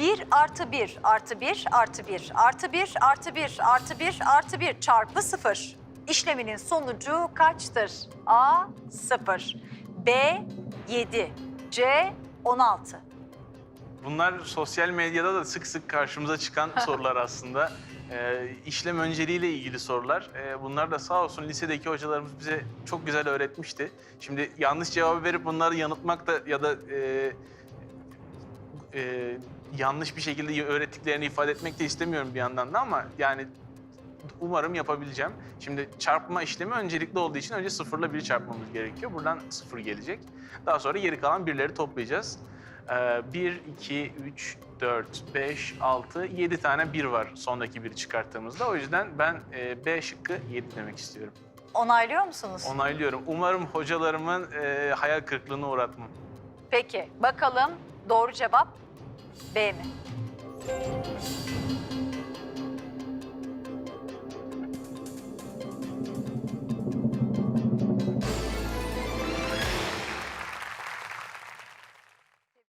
1 artı 1 artı 1 artı 1 artı 1 artı 1 artı 1 artı 1 çarpı 0 işleminin sonucu kaçtır? A 0, B 7, C 16. Bunlar sosyal medyada da sık sık karşımıza çıkan sorular aslında. Ee, işlem önceliğiyle ilgili sorular. Ee, bunlar da sağ olsun lisedeki hocalarımız bize çok güzel öğretmişti. Şimdi yanlış cevabı verip bunları yanıltmak da ya da e, e, yanlış bir şekilde öğrettiklerini ifade etmek de istemiyorum bir yandan da ama yani umarım yapabileceğim. Şimdi çarpma işlemi öncelikli olduğu için önce sıfırla biri çarpmamız gerekiyor. Buradan sıfır gelecek. Daha sonra geri kalan birleri toplayacağız. Ee, 1, 2, 3, 4, 5, 6, 7 tane bir var sondaki biri çıkarttığımızda. O yüzden ben e, B şıkkı 7 demek istiyorum. Onaylıyor musunuz? Onaylıyorum. Umarım hocalarımın e, hayal kırıklığına uğratmam. Peki bakalım doğru cevap B mi?